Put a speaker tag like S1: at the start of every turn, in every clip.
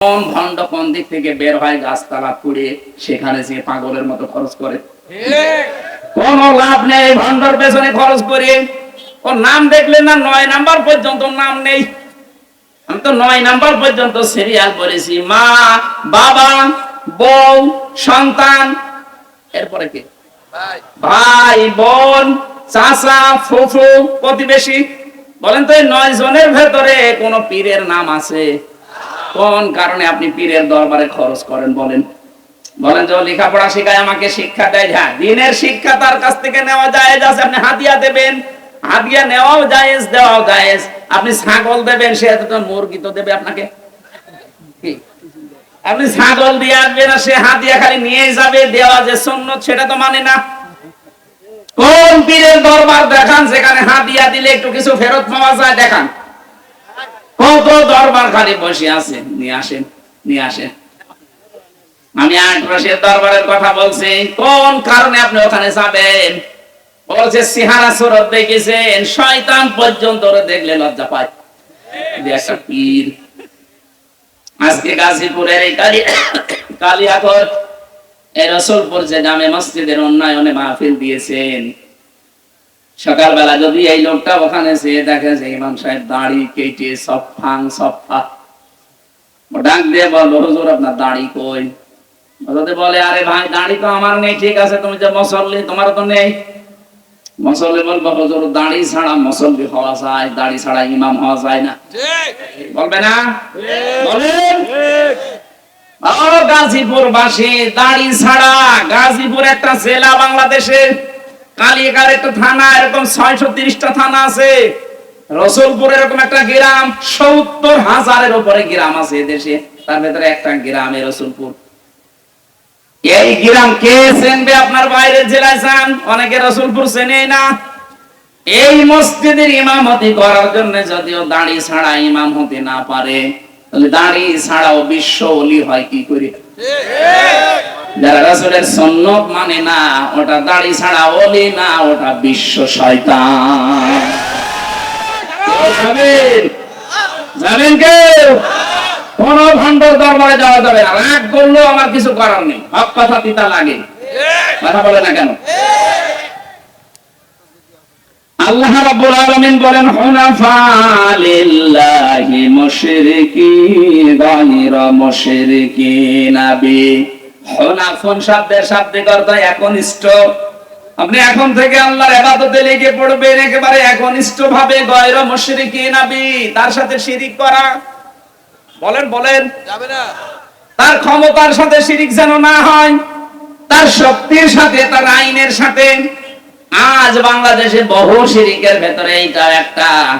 S1: কোন ভণ্ড কোন দিক থেকে বের হয় গাছতলা পুড়ে, সেখানে যে পাগলের মতো খরচ করে? কোন লাভ নেই ভণ্ডর পেছনে খরচ করে। ওর নাম না নয় নাম্বার পর্যন্ত নাম নেই। আমি তো নয় নাম্বার পর্যন্ত সিরিয়াল মা, বাবা, বউ, সন্তান। এরপরে কি? ভাই, বোন, চাচা, ফুফু, প্রতিবেশী। বলেন তো এই নয় জনের ভেতরে কোন পীরের নাম আছে? কোন কারণে আপনি পীরের দরবারে খরচ করেন বলেন? বলেন যে লেখাপড়া শেখায়, আমাকে শিক্ষা দেয় হ্যাঁ দিনের শিক্ষা তার কাছ থেকে নেওয়া যায় আছে, আপনি হাতিয়া দেবেন। হাতিয়া নেওয়াও জায়েজ, দেওয়াও জায়েজ। আপনি ছাগল দেবেন, সে তো মুরগি তো দেবে আপনাকে? আপনি ছাগল দিয়ে আসবেন আর সে হাতিয়া খালি নিয়ে যাবে, দেওয়া যে সুন্নত, সেটা তো মানে না। কোন পীরের দরবার দেখান সেখানে হাতিয়া দিলে একটু কিছু ফেরত পাওয়া যায়, দেখান। কত দরবার খালি বসে আছে নিয়ে আসেন নিয়ে আসেন। আমি আটরসের দরবারের কথা বলছি, কোন কারণে আপনি ওখানে যাবেন? বলছে, সিহারা সুরত দেখেছেন, শয়তান পর্যন্ত দেখলে লজ্জা পায়। আজকে গাজীপুরের এই কালী কালিয়াকর এই রসুলপুর যে জামে মসজিদের উন্নয়নে মাহফিল দিয়েছেন সকালবেলা যদি এই লোকটা ওখানে সে দেখে যে ইমাম সাহেব দাড়ি কেটে সফাং সফা ও ডাক দিয়ে বলো হুজুর আপনার দাড়ি কই? বলে আরে ভাই দাড়ি তো আমার নেই ঠিক আছে তুমি যে মসল্লি তোমার তো নেই। মসল্লি বলব হুজুর দাড়ি ছাড়া মসল্লি হওয়া যায় দাড়ি ছাড়া ইমাম হওয়া যায় না। বলবে না? বলেন। গাজীপুর বাসী দাড়ি ছাড়া গাজীপুর একটা জেলা বাংলাদেশের কালিয়াকার একটা থানা, এরকম ছয়শো তিরিশটা থানা আছে। রসুলপুর এরকম একটা গ্রাম, সত্তর হাজারের উপরে গ্রাম আছে দেশে। তার ভেতরে একটা গ্রামে রসুলপুর। এই গ্রাম কে চেনবে আপনার বাইরের জেলায় যান? অনেকে রসুলপুর চেনে না। এই মসজিদের ইমামতি করার জন্য যদিও দাড়ি ছাড়া ইমাম হতে না পারে। দাড়ি ছাড়াও বিশ্ব অলি হয় কি করে? মানে না দাড়ি ছাড়া অলি না, ওটা বিশ্ব কোন ভণ্ডর দরবারে যাওয়া যাবে না। রাগ করলেও আমার কিছু করার নেই। হক কথা তিতা লাগে। কথা বলে না কেন? আল্লাহ রাব্বুল আলামিন বলেন হুনাফা লিল্লাহি মুশরিকিন গায়রা মুশরিকিন বি হুনাফুন শব্দের শাব্দিক অর্থ একনিষ্ঠ। আপনি এখন থেকে আল্লাহর ইবাদতে লেগে পড়বেন একেবারে একনিষ্ঠ ভাবে গায়রা মুশরিকিন বি তার সাথে শিরিক করা। বলেন বলেন।
S2: যাবে না।
S1: তার ক্ষমতার সাথে শিরিক যেন না হয় তার শক্তির সাথে তার আইনের সাথে। আজ বাংলাদেশে বহু শিরিকের ভেতরে এইটা একটা।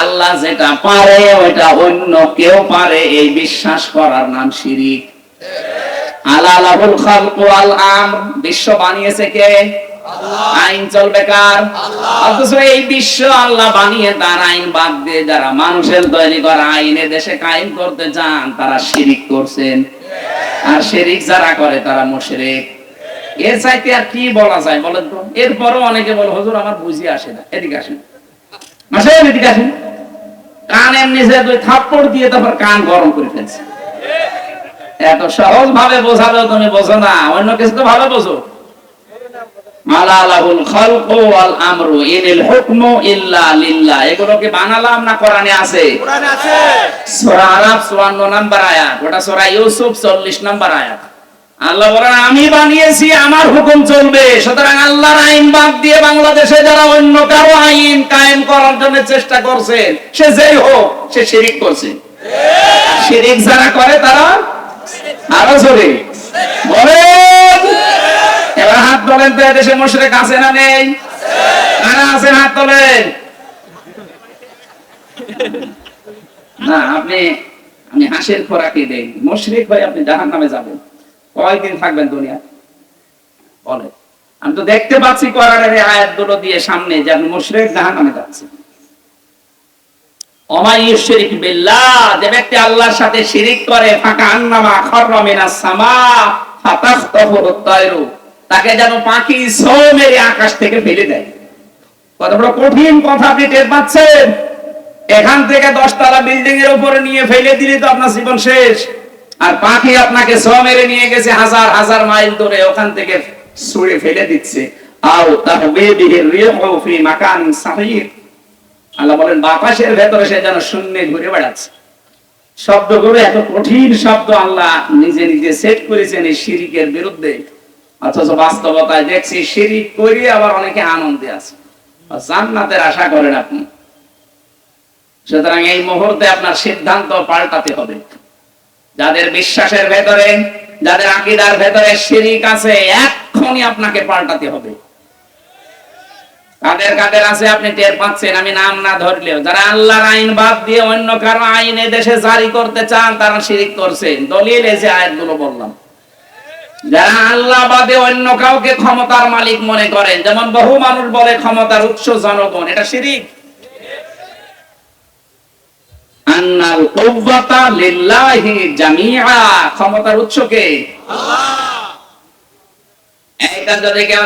S1: আল্লাহ যেটা পারে ওইটা অন্য কেউ পারে এই বিশ্বাস করার নাম শিরিক। আলালাহুল খালকু আল আমর বিশ্ব বানিয়েছে কে? আইন চলবে কার? অথচ এই বিশ্ব আল্লাহ বানিয়ে তার আইন বাদ দিয়ে যারা মানুষের তৈরি করা আইনে দেশে কায়েম করতে চান তারা শিরিক করছেন। আর শিরিক যারা করে তারা মুশরিক। এর চাইতে আর কি বলা যায় বলেন তো? এরপরও অনেকে বলে হুজুর আমার বুঝি আসে না। এদিকে আসেন। এদিকে আসেন। কান এমনি যে দুই থাপ্পড় দিয়ে তারপর কান গরম করে ফেলছে। এত সহজ ভাবে তুমি বোঝো না অন্য কিছু তো ভালো বোঝো। মালালাহুল খালকু ওয়াল আমরু ইনিল হুকমু ইল্লা লিল্লাহ। এগুলো কি বানালাম না কোরআনে আছে?
S2: কোরআনে আছে।
S1: সূরা আরাফ 54 নাম্বার আয়াত। ওটা সূরা ইউসুফ 40 নাম্বার আয়াত। আল্লাহ বলেন, আমি বানিয়েছি, আমার হুকুম চলবে। সুতরাং আল্লাহর আইন বাদ দিয়ে বাংলাদেশে যারা অন্য কারও আইন কায়েম করার জন্য চেষ্টা করছে, সে যেই হোক, সে শিরিক করছে। শিরিক যারা করে, তারা আরও জোরে। বলেন, এবার হাত তোলেন তো এদেশে মুশরিক আছে না নেই? কারা আছেন হাত তোলেন? না, আপনি, আমি হাসির খোরাকি দেই। মুশরিক ভাই, আপনি জাহান নামে যাবেন। কয়দিন থাকবেন দুনিয়া বলে। আমি তো দেখতে পাচ্ছি কোরআনের এই আয়াতগুলো দিয়ে সামনে যে আপনি মুশরিক জাহান নামে যাচ্ছেন বিল্লাহ থেকে ফেলে দেয়। এখান থেকে দশতলা বিল্ডিং এর উপরে নিয়ে ফেলে দিলে তো আপনার জীবন শেষ। আর পাখি আপনাকে ছ মেরে নিয়ে গেছে, হাজার হাজার মাইল ধরে ওখান থেকে ছুঁড়ে ফেলে দিচ্ছে। সেট করেছেন শিরিকের বিরুদ্ধে। অথচ বাস্তবতায় দেখছি শিরিক আবার অনেকে আনন্দে আছে। জান্নাতের আশা করেন আপনি। সুতরাং এই মুহূর্তে আপনার সিদ্ধান্ত পাল্টাতে হবে। যাদের বিশ্বাসের ভেতরে, যাদের আকিদার ভেতরে শিরিক আছে, এক্ষুনি আপনাকে পাল্টাতে হবে। কাদের কাদের আছে আপনি টের পাচ্ছেন, আমি নাম না ধরলেও। যারা আল্লাহর আইন বাদ দিয়ে অন্য কারও আইন দেশে জারি করতে চান, তারা শিরিক করছেন দলিল এই যে আয়াতগুলো বললাম। যারা আল্লাহ বাদে অন্য কাউকে ক্ষমতার মালিক মনে করেন, যেমন বহু মানুষ বলে ক্ষমতার উৎস জনগণ, এটা শিরিক।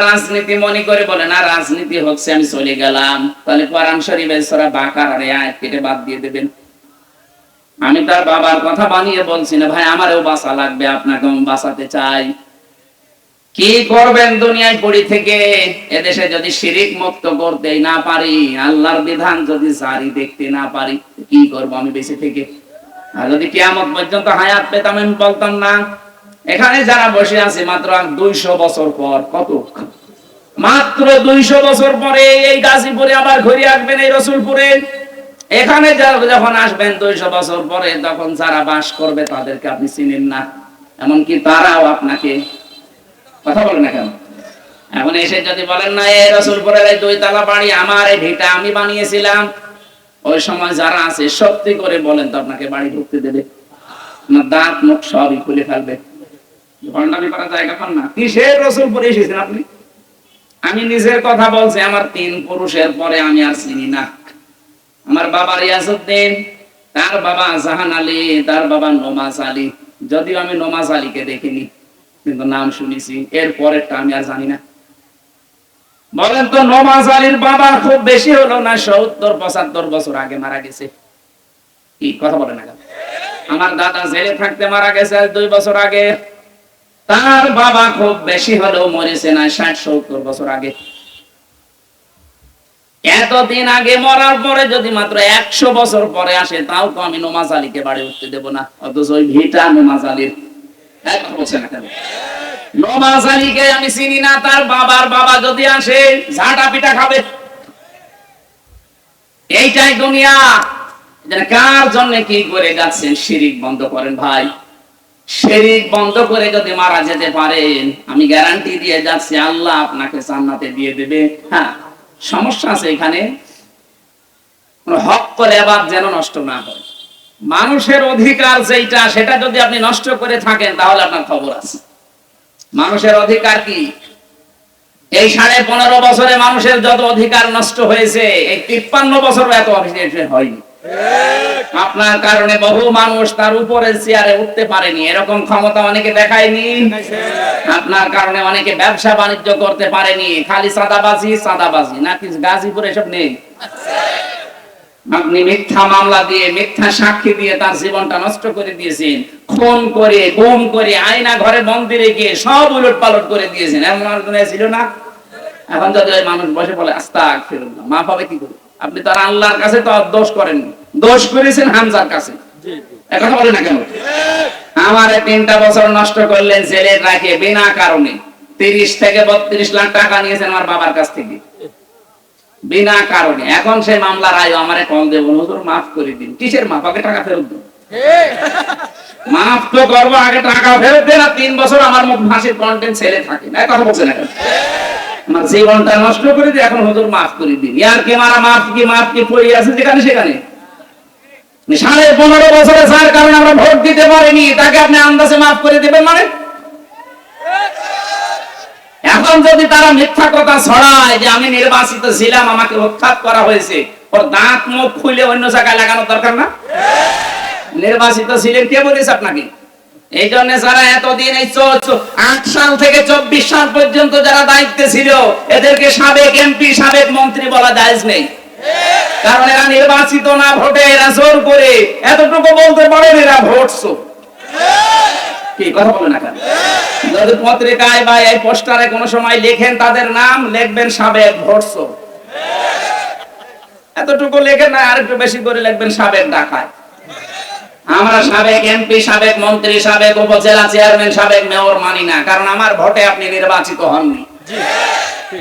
S1: রাজনীতি মনে করে বলে, না, রাজনীতি হচ্ছে, আমি চলে গেলাম। তাহলে কোরআন শরীফের সূরা কেটে বাদ দিয়ে দেবেন। আমি তার বাবার কথা বানিয়ে বলছি না, ভাই, আমারও বাসা লাগবে আপনাকে বাঁচাতে চাই। কি করবেন দুনিয়ায় পড়ি থেকে? এদেশে যদি শিরিক মুক্ত করতে না পারি, আল্লাহর বিধান যদি জারি দেখতে না পারি, কি করব আমি বেঁচে থেকে? আর যদি কিয়ামত পর্যন্ত হায়াত পেতাম আমি বলতাম না। এখানে যারা বসে আছে মাত্র দুইশো বছর পর, কত? মাত্র দুইশো বছর পরে এই গাজীপুরে আবার ঘুরে আসবেন এই রসুলপুরে। এখানে যখন আসবেন দুইশো বছর পরে, তখন যারা বাস করবে তাদেরকে আপনি চিনেন না। এমনকি তারাও আপনাকে কথা না কেন? এখন এসে যদি বলেন না তালা বাড়ি আমার, এই ভিটা আমি বানিয়েছিলাম। ওই সময় যারা আছে, সত্যি করে বলেন তো আপনাকে বাড়ি ঢুকতে দেবে? না, দাঁত মুখ সবই খুলে ফেলবে। নিজের কথা বলছি, আমার তিন পুরুষের পরে আমি আর চিনি না। আমার বাবা রিয়াজউদ্দিন, তার বাবা জাহান আলী, তার বাবা নোমাজ আলী। যদিও আমি নোমাজ আলীকে দেখিনি। কিন্তু নাম শুনেছি। এর পরেরটা আমি আর জানি না। বলেন তো, নমাজ আলীর বাবা খুব বেশি হলো না সত্তর, পঁচাত্তর বছর আগে মারা গেছে? কি কথা বলেন না আমার দাদা জেলে থাকতে মারা গেছে দুই বছর আগে। তার বাবা খুব বেশি হলেও মরেছে না, ষাট, সত্তর বছর আগে। এতদিন আগে মরার পরে যদি মাত্র একশো বছর পরে আসে, তাও তো আমি নোমাজ আলীকে বাড়ি উঠতে দেবো না। অথচ ওই ভিটা নোমাজ আলীর। আমি চিনি না, তার বাবার বাবা যদি আসে, ঝাঁটা খাবে। এইটাই দুনিয়া। কার জন্য কি করে যাচ্ছেন? শিরিক বন্ধ করেন ভাই। বন্ধ করে যদি মারা যেতে পারেন, আমি গ্যারান্টি দিয়ে যাচ্ছি, আল্লাহ আপনাকে দিয়ে দেবে। হ্যাঁ সমস্যা আছে এখানে। হক করে আবার যেন নষ্ট না হয়। মানুষের অধিকার যেটা সেটা যদি আপনি নষ্ট করে থাকেন, তাহলে আপনার খবর আছে। মানুষের অধিকার কি? এই সাড়ে পনেরো বছরে মানুষের যত অধিকার নষ্ট হয়েছে, এই তিপ্পান্ন বছর এত অফিসে হয়নি। আপনার কারণে বহু মানুষ তার উপরে চেয়ারে উঠতে পারেনি। এরকম ক্ষমতা অনেকে দেখায়নি। আপনার কারণে অনেকে ব্যবসা বাণিজ্য করতে পারেনি। খালি সাদাবাজি সাদাবাজি নাকি গাজীপুর এসব নেই? আপনি মিথ্যা মামলা দিয়ে মিথ্যা সাক্ষী দিয়ে তার জীবনটা নষ্ট করে দিয়েছেন। খুন করে গুম করে আয়না ঘরে সব উলট পালট করে দিয়েছেন। এমন দুনিয়ায় ছিল না? এখন যদি ওই মানুষ বসে বলে আস্তাক ফেরুন না মা পাবে কি করে? আপনি তার আল্লাহর কাছে তো আর দোষ করেন দোষ করেছেন হামজার কাছে। কথা বলে না কেন? আমার তিনটা বছর নষ্ট করলেন জেলে রাখে বিনা কারণে। তিরিশ থেকে বত্রিশ লাখ টাকা নিয়েছেন আমার বাবার কাছ থেকে। বিনা কারণে। এখন সেই মামলার আয় আমারে কল দেবো। হুজুর মাফ করে দিন। কিসের মাফ আগে টাকা ফেরত দিন মাফ তো করব আগে টাকা ফেরত দেন আর তিন বছর আমার মুখ ভাষির কন্টেন্ট ছেলে থাকে না। কথা বলছে না আমার জীবনটা নষ্ট করে দিয়ে এখন হুজুর মাফ করে দিন। ইয়ার কে মারা মাফ কি মাফ কি পড়ে আছে যেখানে সেখানে? সাড়ে পনেরো বছরে যার কারণে আমরা ভোট দিতে পারিনি। তাকে আপনি আন্দাজে মাফ করে দেবেন মানে? এখন যদি তারা মিথ্যা কথা ছড়ায় যে আমি নির্বাচিত ছিলাম, আমাকে উৎখাত করা হয়েছে, ওর দাঁত মুখ খুলে অন্য জায়গায় লাগানো দরকার না? নির্বাচিত ছিলেন কে বলেছে আপনাকে? এই জন্য যারা এতদিন এই আট সাল থেকে চব্বিশ সাল পর্যন্ত যারা দায়িত্বে ছিল, এদেরকে সাবেক এমপি সাবেক মন্ত্রী বলা জায়েজ নেই। কারণ এরা নির্বাচিত না, ভোটে এরা জোর করে। এতটুকু বলতে পারেন, এরা ভোট যদি পত্রিকায় বা এই পোস্টারে সময় লেখেন তাদের নাম, লিখবেন সাবেক এতটুকু না বেশি করে লিখবেন সাবেক ডাকায়। আমরা সাবেক এমপি, সাবেক মন্ত্রী, সাবেক উপজেলা চেয়ারম্যান, সাবেক মেয়র মানি না, কারণ আমার ভোটে আপনি নির্বাচিত হননি।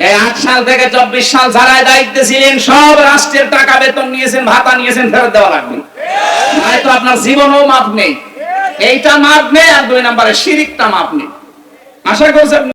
S1: এই আট সাল থেকে চব্বিশ সাল দায়িত্বে ছিলেন, সব রাষ্ট্রের টাকা বেতন নিয়েছেন, ভাতা নিয়েছেন, ফেরত দেওয়া লাগবে। হয়তো আপনার জীবনও মাপ নেই। এইটা মাপ নেই আর দুই নাম্বারে শিরিকটা মাপ নেই আশা করছেন